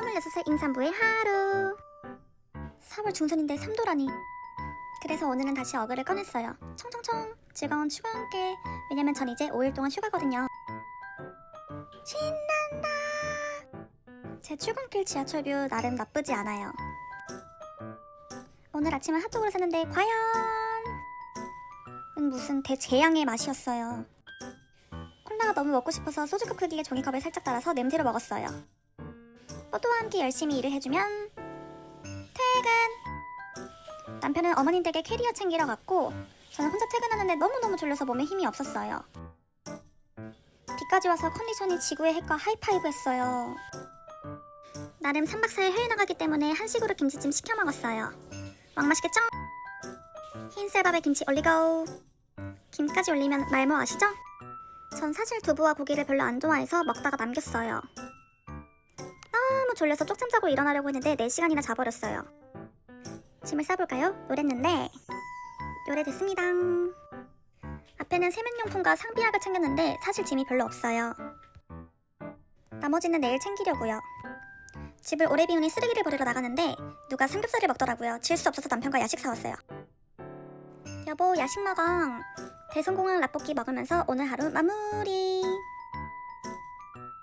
26살 임산부의 하루. 4월 중순인데 3도라니. 그래서 오늘은 다시 어그를 꺼냈어요. 청청청 즐거운 휴가 함께. 왜냐면 전 이제 5일 동안 휴가거든요. 신난다. 제 출근길 지하철 뷰 나름 나쁘지 않아요. 오늘 아침에 핫도그를 샀는데 과연? 은 무슨 대재앙의 맛이었어요. 콜라가 너무 먹고 싶어서 소주컵 크기의 종이컵을 살짝 따라서 냄새로 먹었어요 뽀또와 함께 열심히 일을 해주면 퇴근. 남편은 어머님 댁에 캐리어 챙기러 갔고 저는 혼자 퇴근하는데 너무너무 졸려서 몸에 힘이 없었어요. 비까지 와서 컨디션이 지구의 핵과 하이파이브 했어요. 나름 3박 4일 해외 나가기 때문에 한식으로 김치찜 시켜 먹었어요. 왕 맛있겠죠? 흰 쌀밥에 김치 올리고 김까지 올리면 말모 아시죠? 전 사실 두부와 고기를 별로 안 좋아해서 먹다가 남겼어요 졸려서 쪽잠 자고 일어나려고 했는데 4시간이나 자버렸어요. 짐을 싸볼까요? 요랬는데 요래 됐습니다. 앞에는 세면용품과 상비약을 챙겼는데 사실 짐이 별로 없어요. 나머지는 내일 챙기려고요. 집을 오래 비우니 쓰레기를 버리러 나가는데 누가 삼겹살을 먹더라고요. 질 수 없어서 남편과 야식 사왔어요. 여보 야식 먹어. 대성공항 라볶이 먹으면서 오늘 하루 마무리